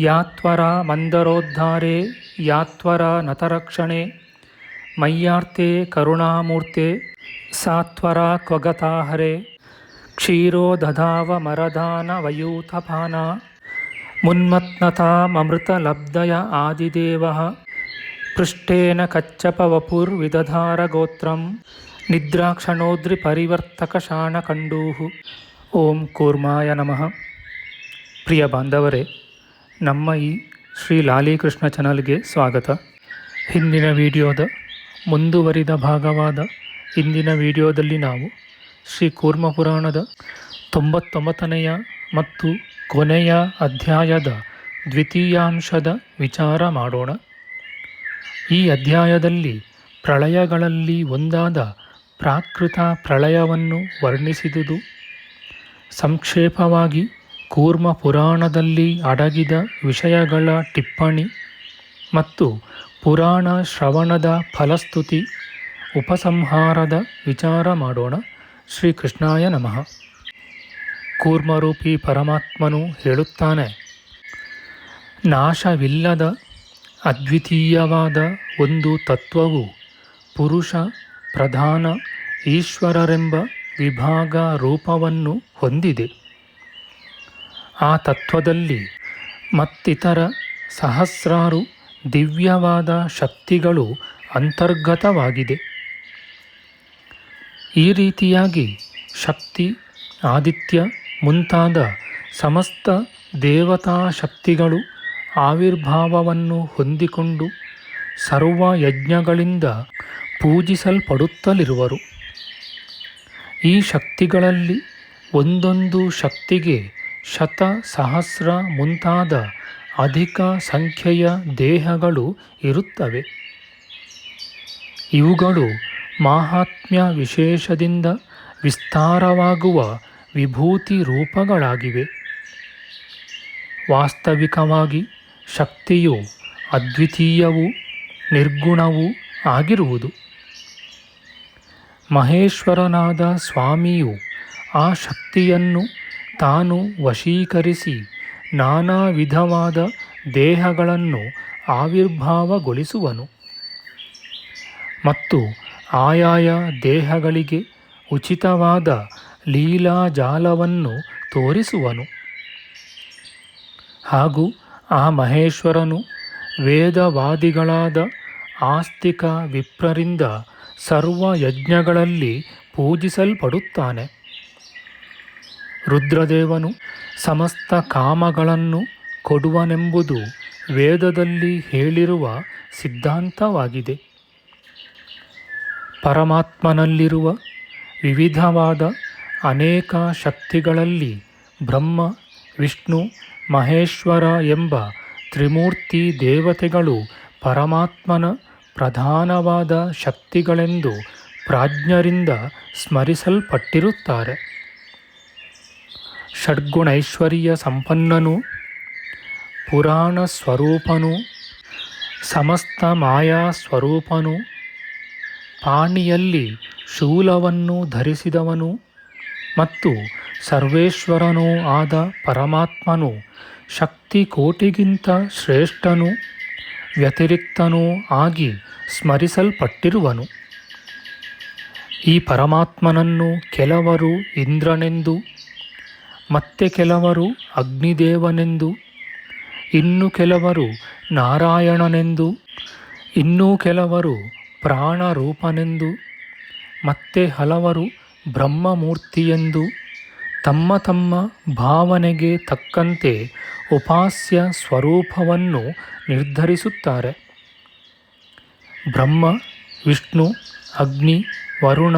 ಯಾತ್ವರ ಮಂದರೋದ್ಧಾರೆ, ಯಾತ್ವರ ನತರಕ್ಷಣೆ ಮಯ್ಯಾರ್ತೆ ಕರುಣಾಮೂರ್ತೆ, ಸಾತ್ವರ ಕ್ವಗತಾಹರೆ ಕ್ಷೀರೋದಧಾವ ಮರದಾನ ವಯೂಥಪಾನ ಮುನ್ಮತ್ನತಾಮೃತಲಬ್ಧಯ ಆದಿದೇವ ಪೃಷ್ಟೇನ ಕಚ್ಚಪವಪುರ್ವಿದಧಾರಗೋತ್ರಂ ನಿದ್ರಾಕ್ಷಣೋದ್ರಿಪರಿವರ್ತಕಶಾಣಕಂಡೂ ಓಂ ಕೂರ್ಮಾಯ ನಮಃ. ಪ್ರಿಯ ಬಾಂಧವರೇ ನಮ್ಮ ಈ ಶ್ರೀ ಲಾಲಿಕೃಷ್ಣ ಚಾನಲ್ಗೆ ಸ್ವಾಗತ. ಹಿಂದಿನ ವಿಡಿಯೋದ ಮುಂದುವರಿದ ಭಾಗವಾದ ಇಂದಿನ ವಿಡಿಯೋದಲ್ಲಿ ನಾವು ಶ್ರೀ ಕೂರ್ಮ ಪುರಾಣದ ತೊಂಬತ್ತೊಂಬತ್ತನೆಯ ಮತ್ತು ಕೊನೆಯ ಅಧ್ಯಾಯದ ದ್ವಿತೀಯಾಂಶದ ವಿಚಾರ ಮಾಡೋಣ. ಈ ಅಧ್ಯಾಯದಲ್ಲಿ ಪ್ರಳಯಗಳಲ್ಲಿ ಒಂದಾದ ಪ್ರಾಕೃತ ಪ್ರಳಯವನ್ನು ವರ್ಣಿಸಿದುದು. ಸಂಕ್ಷೇಪವಾಗಿ ಕೂರ್ಮ ಪುರಾಣದಲ್ಲಿ ಅಡಗಿದ ವಿಷಯಗಳ ಟಿಪ್ಪಣಿ ಮತ್ತು ಪುರಾಣ ಶ್ರವಣದ ಫಲಸ್ತುತಿ, ಉಪಸಂಹಾರದ ವಿಚಾರ ಮಾಡೋಣ. ಶ್ರೀಕೃಷ್ಣಾಯ ನಮಃ. ಕೂರ್ಮರೂಪಿ ಪರಮಾತ್ಮನು ಹೇಳುತ್ತಾನೆ, ನಾಶವಿಲ್ಲದ ಅದ್ವಿತೀಯವಾದ ಒಂದು ತತ್ವವು ಪುರುಷ ಪ್ರಧಾನ ಈಶ್ವರರೆಂಬ ವಿಭಾಗ ರೂಪವನ್ನು ಹೊಂದಿದೆ. ಆ ತತ್ವದಲ್ಲಿ ಮತ್ತಿತರ ಸಹಸ್ರಾರು ದಿವ್ಯವಾದ ಶಕ್ತಿಗಳು ಅಂತರ್ಗತವಾಗಿದೆ. ಈ ರೀತಿಯಾಗಿ ಶಕ್ತಿ, ಆದಿತ್ಯ ಮುಂತಾದ ಸಮಸ್ತ ದೇವತಾ ಶಕ್ತಿಗಳು ಆವಿರ್ಭಾವವನ್ನು ಹೊಂದಿಕೊಂಡು ಸರ್ವ ಯಜ್ಞಗಳಿಂದ ಪೂಜಿಸಲ್ಪಡುತ್ತಲಿರುವರು. ಈ ಶಕ್ತಿಗಳಲ್ಲಿ ಒಂದೊಂದು ಶಕ್ತಿಗೆ ಶತ ಸಹಸ್ರ ಮುಂತಾದ ಅಧಿಕ ಸಂಖ್ಯೆಯ ದೇಹಗಳು ಇರುತ್ತವೆ. ಇವುಗಳು ಮಾಹಾತ್ಮ್ಯ ವಿಶೇಷದಿಂದ ವಿಸ್ತಾರವಾಗುವ ವಿಭೂತಿ ರೂಪಗಳಾಗಿವೆ. ವಾಸ್ತವಿಕವಾಗಿ ಶಕ್ತಿಯು ಅದ್ವಿತೀಯವೂ ನಿರ್ಗುಣವೂ ಆಗಿರುವುದು. ಮಹೇಶ್ವರನಾದ ಸ್ವಾಮಿಯು ಆ ಶಕ್ತಿಯನ್ನು ತಾನು ವಶೀಕರಿಸಿ ನಾನಾ ವಿಧವಾದ ದೇಹಗಳನ್ನು ಆವಿರ್ಭಾವಗೊಳಿಸುವನು. ಮತ್ತು ಆಯಾಯ ದೇಹಗಳಿಗೆ ಉಚಿತವಾದ ಲೀಲಾಜಾಲವನ್ನು ತೋರಿಸುವನು. ಹಾಗೂ ಆ ಮಹೇಶ್ವರನು ವೇದವಾದಿಗಳಾದ ಆಸ್ತಿಕ ವಿಪ್ರರಿಂದ ಸರ್ವ ಯಜ್ಞಗಳಲ್ಲಿ ಪೂಜಿಸಲ್ಪಡುತ್ತಾನೆ. ರುದ್ರದೇವನು ಸಮಸ್ತ ಕಾಮಗಳನ್ನು ಕೊಡುವನೆಂಬುದು ವೇದದಲ್ಲಿ ಹೇಳಿರುವ ಸಿದ್ಧಾಂತವಾಗಿದೆ. ಪರಮಾತ್ಮನಲ್ಲಿರುವ ವಿವಿಧವಾದ ಅನೇಕ ಶಕ್ತಿಗಳಲ್ಲಿ ಬ್ರಹ್ಮ, ವಿಷ್ಣು, ಮಹೇಶ್ವರ ಎಂಬ ತ್ರಿಮೂರ್ತಿ ದೇವತೆಗಳು ಪರಮಾತ್ಮನ ಪ್ರಧಾನವಾದ ಶಕ್ತಿಗಳೆಂದು ಪ್ರಾಜ್ಞರಿಂದ ಸ್ಮರಿಸಲ್ಪಟ್ಟಿರುತ್ತಾರೆ. ಷಡ್ಗುಣೈಶ್ವರ್ಯ ಸಂಪನ್ನನು ಪುರಾಣ ಸ್ವರೂಪನು ಸಮಸ್ತ ಮಾಯಾ ಸ್ವರೂಪನು ಪಾಣಿಯಲ್ಲಿ ಶೂಲವನ್ನು ಧರಿಸಿದವನು ಮತ್ತು ಸರ್ವೇಶ್ವರನೂ ಆದ ಪರಮಾತ್ಮನು ಶಕ್ತಿ ಕೋಟಿಗಿಂತ ಶ್ರೇಷ್ಠನು, ವ್ಯತಿರಿಕ್ತನೂ ಆಗಿ ಸ್ಮರಿಸಲ್ಪಟ್ಟಿರುವನು. ಈ ಪರಮಾತ್ಮನನ್ನು ಕೆಲವರು ಇಂದ್ರನೆಂದು ಮತ್ತೆ ಕೆಲವರು ಅಗ್ನಿದೇವನೆಂದು, ಇನ್ನು ಕೆಲವರು ನಾರಾಯಣನೆಂದು, ಇನ್ನೂ ಕೆಲವರು ಪ್ರಾಣರೂಪನೆಂದು, ಮತ್ತೆ ಹಲವರು ಬ್ರಹ್ಮಮೂರ್ತಿಯೆಂದು, ತಮ್ಮ ತಮ್ಮ ಭಾವನೆಗೆ ತಕ್ಕಂತೆ ಉಪಾಸ್ಯ ಸ್ವರೂಪವನ್ನು ನಿರ್ಧರಿಸುತ್ತಾರೆ. ಬ್ರಹ್ಮ, ವಿಷ್ಣು, ಅಗ್ನಿ, ವರುಣ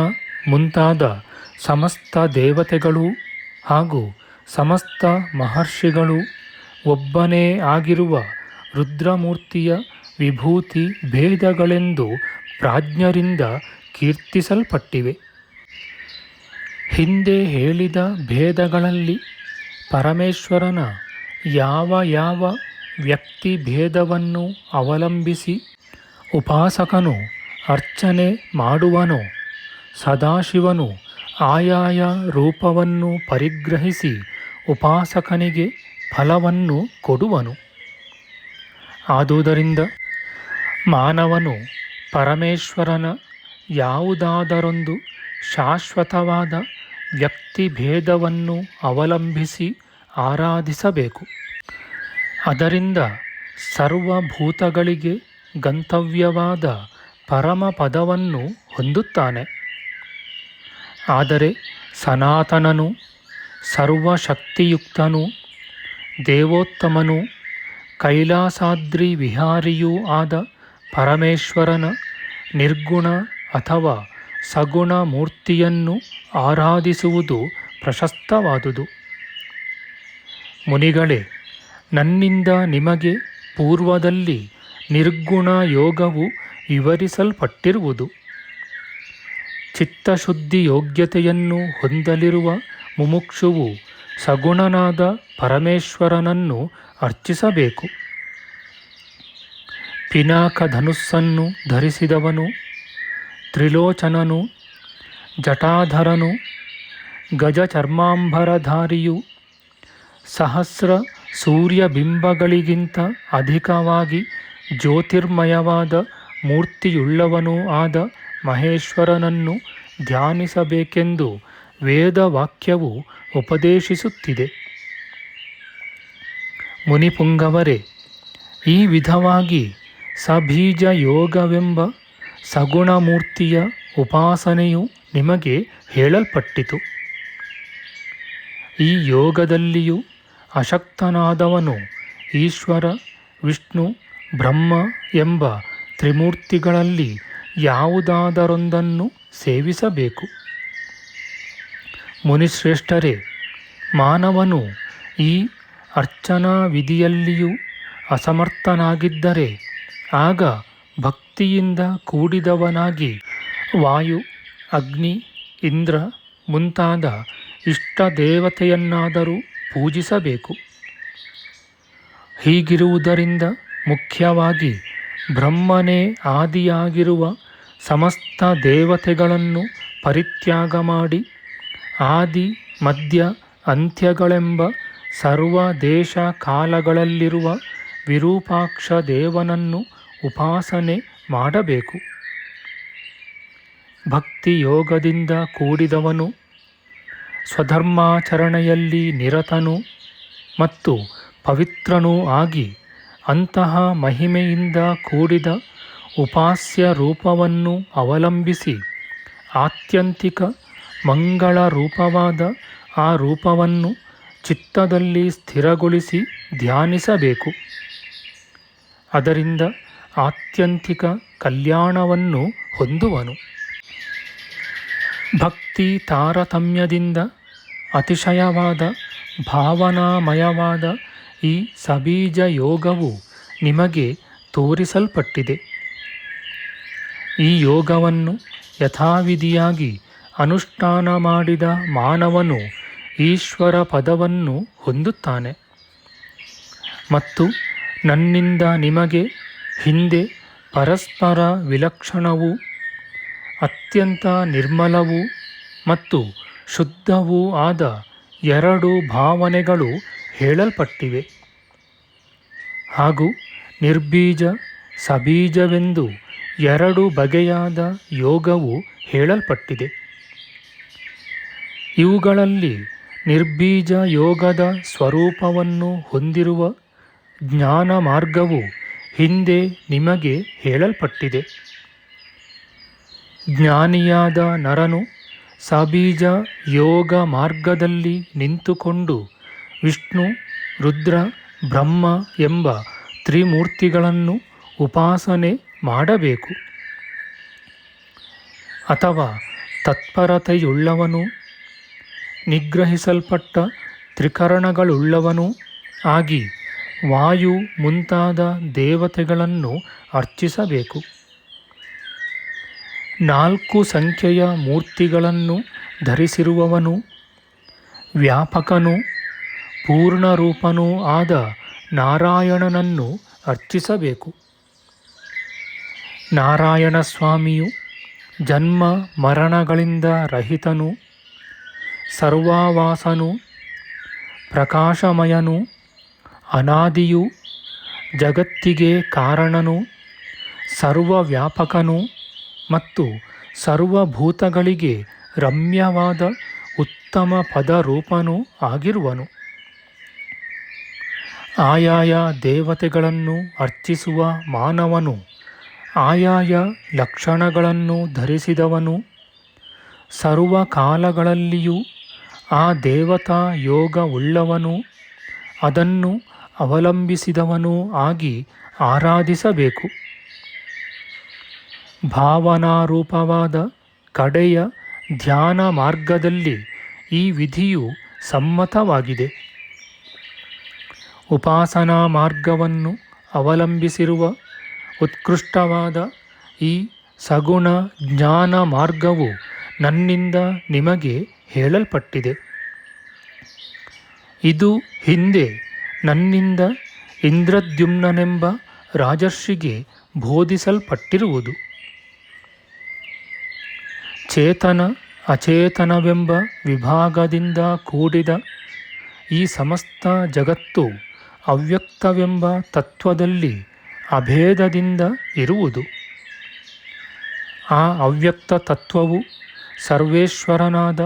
ಮುಂತಾದ ಸಮಸ್ತ ದೇವತೆಗಳು ಹಾಗೂ ಸಮಸ್ತ ಮಹರ್ಷಿಗಳು ಒಬ್ಬನೇ ಆಗಿರುವ ರುದ್ರಮೂರ್ತಿಯ ವಿಭೂತಿ ಭೇದಗಳೆಂದು ಪ್ರಾಜ್ಞರಿಂದ ಕೀರ್ತಿಸಲ್ಪಟ್ಟಿವೆ. ಹಿಂದೆ ಹೇಳಿದ ಭೇದಗಳಲ್ಲಿ ಪರಮೇಶ್ವರನ ಯಾವ ಯಾವ ವ್ಯಕ್ತಿ ಭೇದವನ್ನು ಅವಲಂಬಿಸಿ ಉಪಾಸಕನು ಅರ್ಚನೆ ಮಾಡುವನೋ, ಸದಾಶಿವನು ಆಯಾಯ ರೂಪವನ್ನು ಪರಿಗ್ರಹಿಸಿ ಉಪಾಸಕನಿಗೆ ಫಲವನ್ನು ಕೊಡುವನು. ಆದುದರಿಂದ ಮಾನವನು ಪರಮೇಶ್ವರನ ಯಾವುದಾದರೊಂದು ಶಾಶ್ವತವಾದ ವ್ಯಕ್ತಿಭೇದವನ್ನು ಅವಲಂಬಿಸಿ ಆರಾಧಿಸಬೇಕು. ಅದರಿಂದ ಸರ್ವಭೂತಗಳಿಗೆ ಗಂತವ್ಯವಾದ ಪರಮಪದವನ್ನು ಹೊಂದುತ್ತಾನೆ. ಆದರೆ ಸನಾತನನು ಸರ್ವಶಕ್ತಿಯುಕ್ತನು, ದೇವೋತ್ತಮನು, ಕೈಲಾಸಾದ್ರಿ ವಿಹಾರಿಯೂ ಆದ ಪರಮೇಶ್ವರನ ನಿರ್ಗುಣ ಅಥವಾ ಸಗುಣ ಮೂರ್ತಿಯನ್ನು ಆರಾಧಿಸುವುದು ಪ್ರಶಸ್ತವಾದುದು. ಮುನಿಗಳೇ, ನನ್ನಿಂದ ನಿಮಗೆ ಪೂರ್ವದಲ್ಲಿ ನಿರ್ಗುಣ ಯೋಗವು ವಿವರಿಸಲ್ಪಟ್ಟಿರುವುದು. ಚಿತ್ತಶುದ್ಧಿ ಯೋಗ್ಯತೆಯನ್ನು ಹೊಂದಲಿರುವ ಮುಮುಕ್ಷುವು ಸಗುಣನಾದ ಪರಮೇಶ್ವರನನ್ನು ಅರ್ಚಿಸಬೇಕು. ಪಿನಾಕ ಧನುಸ್ಸನ್ನು ಧರಿಸಿದವನು, ತ್ರಿಲೋಚನನು, ಜಟಾಧರನು ಗಜ ಚರ್ಮಾಂಬರಧಾರಿಯು ಸಹಸ್ರ ಸೂರ್ಯಬಿಂಬಗಳಿಗಿಂತ ಅಧಿಕವಾಗಿ ಜ್ಯೋತಿರ್ಮಯವಾದ ಮೂರ್ತಿಯುಳ್ಳವನೂ ಆದ ಮಹೇಶ್ವರನನ್ನು ಧ್ಯಾನಿಸಬೇಕೆಂದು ವೇದವಾಕ್ಯವು ಉಪದೇಶಿಸುತ್ತಿದೆ. ಮುನಿಪುಂಗವರೇ, ಈ ವಿಧವಾಗಿ ಸಬೀಜ ಯೋಗವೆಂಬ ಸಗುಣಮೂರ್ತಿಯ ಉಪಾಸನೆಯು ನಿಮಗೆ ಹೇಳಲ್ಪಟ್ಟಿತು. ಈ ಯೋಗದಲ್ಲಿಯೂ ಅಶಕ್ತನಾದವನು ಈಶ್ವರ, ವಿಷ್ಣು, ಬ್ರಹ್ಮ ಎಂಬ ತ್ರಿಮೂರ್ತಿಗಳಲ್ಲಿ ಯಾವುದಾದರೊಂದನ್ನು ಸೇವಿಸಬೇಕು. ಮುನಿಶ್ರೇಷ್ಠರೇ, ಮಾನವನು ಈ ಅರ್ಚನಾ ವಿಧಿಯಲ್ಲಿಯೂ ಅಸಮರ್ಥನಾಗಿದ್ದರೆ, ಆಗ ಭಕ್ತಿಯಿಂದ ಕೂಡಿದವನಾಗಿ ವಾಯು, ಅಗ್ನಿ, ಇಂದ್ರ ಮುಂತಾದ ಇಷ್ಟ ದೇವತೆಯನ್ನಾದರೂ ಪೂಜಿಸಬೇಕು. ಹೀಗಿರುವುದರಿಂದ ಮುಖ್ಯವಾಗಿ ಬ್ರಹ್ಮನೇ ಆದಿಯಾಗಿರುವ ಸಮಸ್ತ ದೇವತೆಗಳನ್ನು ಪರಿತ್ಯಾಗ ಮಾಡಿ ಆದಿ, ಮಧ್ಯ, ಅಂತ್ಯಗಳೆಂಬ ಸರ್ವ ದೇಶ ಕಾಲಗಳಲ್ಲಿರುವ ವಿರೂಪಾಕ್ಷ ದೇವನನ್ನು ಉಪಾಸನೆ ಮಾಡಬೇಕು. ಭಕ್ತಿ ಯೋಗದಿಂದ ಕೂಡಿದವನು, ಸ್ವಧರ್ಮಾಚರಣೆಯಲ್ಲಿ ನಿರತನು ಮತ್ತು ಪವಿತ್ರನೂ ಆಗಿ ಅಂತಹ ಮಹಿಮೆಯಿಂದ ಕೂಡಿದ ಉಪಾಸ್ಯ ರೂಪವನ್ನು ಅವಲಂಬಿಸಿ ಆತ್ಯಂತಿಕ ಮಂಗಳ ರೂಪವಾದ ಆ ರೂಪವನ್ನು ಚಿತ್ತದಲ್ಲಿ ಸ್ಥಿರಗೊಳಿಸಿ ಧ್ಯಾನಿಸಬೇಕು. ಅದರಿಂದ ಆತ್ಯಂತಿಕ ಕಲ್ಯಾಣವನ್ನು ಹೊಂದುವನು. ಭಕ್ತಿ ತಾರತಮ್ಯದಿಂದ ಅತಿಶಯವಾದ, ಭಾವನಾಮಯವಾದ ಈ ಸಬೀಜ ಯೋಗವು ನಿಮಗೆ ತೋರಿಸಲ್ಪಟ್ಟಿದೆ. ಈ ಯೋಗವನ್ನು ಯಥಾವಿಧಿಯಾಗಿ ಅನುಷ್ಠಾನ ಮಾಡಿದ ಮಾನವನು ಈಶ್ವರ ಪದವನ್ನು ಹೊಂದುತ್ತಾನೆ. ಮತ್ತು ನನ್ನಿಂದ ನಿಮಗೆ ಹಿಂದೆ ಪರಸ್ಪರ ವಿಲಕ್ಷಣವೂ, ಅತ್ಯಂತ ನಿರ್ಮಲವೂ ಮತ್ತು ಶುದ್ಧವೂ ಆದ ಎರಡು ಭಾವನೆಗಳು ಹೇಳಲ್ಪಟ್ಟಿವೆ. ಹಾಗೂ ನಿರ್ಬೀಜ ಸಬೀಜವೆಂದು ಎರಡು ಬಗೆಯಾದ ಯೋಗವು ಹೇಳಲ್ಪಟ್ಟಿದೆ. ಇವುಗಳಲ್ಲಿ ನಿರ್ಬೀಜ ಯೋಗದ ಸ್ವರೂಪವನ್ನು ಹೊಂದಿರುವ ಜ್ಞಾನ ಮಾರ್ಗವು ಹಿಂದೆ ನಿಮಗೆ ಹೇಳಲ್ಪಟ್ಟಿದೆ. ಜ್ಞಾನಿಯಾದ ನರನು ಸಬೀಜ ಯೋಗ ಮಾರ್ಗದಲ್ಲಿ ನಿಂತುಕೊಂಡು ವಿಷ್ಣು, ರುದ್ರ, ಬ್ರಹ್ಮ ಎಂಬ ತ್ರಿಮೂರ್ತಿಗಳನ್ನು ಉಪಾಸನೆ ಮಾಡಬೇಕು. ಅಥವಾ ತತ್ಪರತೆಯುಳ್ಳವನು ನಿಗ್ರಹಿಸಲ್ಪಟ್ಟ ತ್ರಿಕರಣಗಳುಳ್ಳವನೂ ಆಗಿ ವಾಯು ಮುಂತಾದ ದೇವತೆಗಳನ್ನು ಅರ್ಚಿಸಬೇಕು. ನಾಲ್ಕು ಸಂಖ್ಯೆಯ ಮೂರ್ತಿಗಳನ್ನು ಧರಿಸಿರುವವನು ವ್ಯಾಪಕನೂ ಪೂರ್ಣರೂಪನೂ ಆದ ನಾರಾಯಣನನ್ನು ಅರ್ಚಿಸಬೇಕು. ನಾರಾಯಣ ಸ್ವಾಮಿಯು ಜನ್ಮ ಮರಣಗಳಿಂದ ರಹಿತನು ಸರ್ವಾವಾಸನು, ಪ್ರಕಾಶಮಯನು, ಅನಾದಿಯು, ಜಗತ್ತಿಗೆ ಕಾರಣನು, ಸರ್ವವ್ಯಾಪಕನು ಮತ್ತು ಸರ್ವಭೂತಗಳಿಗೆ ರಮ್ಯವಾದ ಉತ್ತಮ ಪದರೂಪನು ಆಗಿರುವನು. ಆಯಾಯ ದೇವತೆಗಳನ್ನು ಅರ್ಚಿಸುವ ಮಾನವನು, ಆಯಾಯ ಲಕ್ಷಣಗಳನ್ನು ಧರಿಸಿದವನು, ಸರ್ವಕಾಲಗಳಲ್ಲಿಯೂ ಆ ದೇವತಾ ಯೋಗ ಉಳ್ಳವನು, ಅದನ್ನು ಅವಲಂಬಿಸಿದವನೂ ಆಗಿ ಆರಾಧಿಸಬೇಕು. ಭಾವನಾರೂಪವಾದ ಕಡೆಯ ಧ್ಯಾನ ಮಾರ್ಗದಲ್ಲಿ ಈ ವಿಧಿಯು ಸಮ್ಮತವಾಗಿದೆ. ಉಪಾಸನಾ ಮಾರ್ಗವನ್ನು ಅವಲಂಬಿಸಿರುವ ಉತ್ಕೃಷ್ಟವಾದ ಈ ಸಗುಣ ಜ್ಞಾನ ಮಾರ್ಗವು ನನ್ನಿಂದ ನಿಮಗೆ ಹೇಳಲ್ಪಟ್ಟಿದೆ. ಇದು ಹಿಂದೆ ನನ್ನಿಂದ ಇಂದ್ರದ್ಯುಮ್ನನೆಂಬ ರಾಜರ್ಷಿಗೆ ಬೋಧಿಸಲ್ಪಟ್ಟಿರುವುದು. ಚೇತನ ಅಚೇತನವೆಂಬ ವಿಭಾಗದಿಂದ ಕೂಡಿದ ಈ ಸಮಸ್ತ ಜಗತ್ತು ಅವ್ಯಕ್ತವೆಂಬ ತತ್ವದಲ್ಲಿ ಅಭೇದದಿಂದ ಇರುವುದು. ಆ ಅವ್ಯಕ್ತ ತತ್ವವು ಸರ್ವೇಶ್ವರನಾದ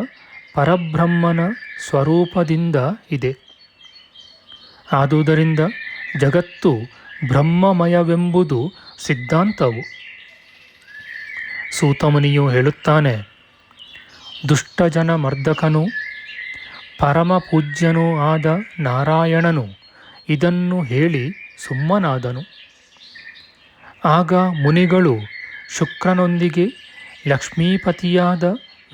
ಪರಬ್ರಹ್ಮನ ಸ್ವರೂಪದಿಂದ ಇದೆ. ಆದುದರಿಂದ ಜಗತ್ತು ಬ್ರಹ್ಮಮಯವೆಂಬುದು ಸಿದ್ಧಾಂತವು. ಸೂತಮುನಿಯು ಹೇಳುತ್ತಾನೆ ದುಷ್ಟಜನ ಮರ್ದಕನು ಪರಮ ಪೂಜ್ಯನೂ ಆದ ನಾರಾಯಣನು ಇದನ್ನು ಹೇಳಿ ಸುಮ್ಮನಾದನು. ಆಗ ಮುನಿಗಳು ಶುಕ್ರನೊಂದಿಗೆ ಲಕ್ಷ್ಮೀಪತಿಯಾದ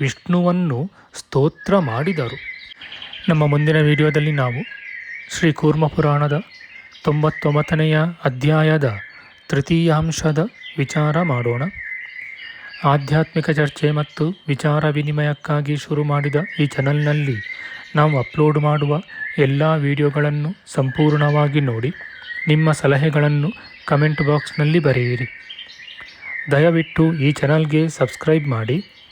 ವಿಷ್ಣುವನ್ನು ಸ್ತೋತ್ರ ಮಾಡಿದರು. ನಮ್ಮ ಮುಂದಿನ ವಿಡಿಯೋದಲ್ಲಿ ನಾವು ಶ್ರೀ ಕೂರ್ಮ ಪುರಾಣದ ತೊಂಬತ್ತೊಂಬತ್ತನೆಯ ಅಧ್ಯಾಯದ ತೃತೀಯಾಂಶದ ವಿಚಾರ ಮಾಡೋಣ. ಆಧ್ಯಾತ್ಮಿಕ ಚರ್ಚೆ ಮತ್ತು ವಿಚಾರ ವಿನಿಮಯಕ್ಕಾಗಿ ಶುರು ಮಾಡಿದ ಈ ಚಾನಲ್ನಲ್ಲಿ ನಾವು ಅಪ್ಲೋಡ್ ಮಾಡುವ ಎಲ್ಲ ವಿಡಿಯೋಗಳನ್ನು ಸಂಪೂರ್ಣವಾಗಿ ನೋಡಿ, ನಿಮ್ಮ ಸಲಹೆಗಳನ್ನು ಕಮೆಂಟ್ ಬಾಕ್ಸ್ನಲ್ಲಿ ಬರೆಯಿರಿ. ದಯವಿಟ್ಟು ಈ ಚಾನಲ್ಗೆ ಸಬ್ಸ್ಕ್ರೈಬ್ ಮಾಡಿ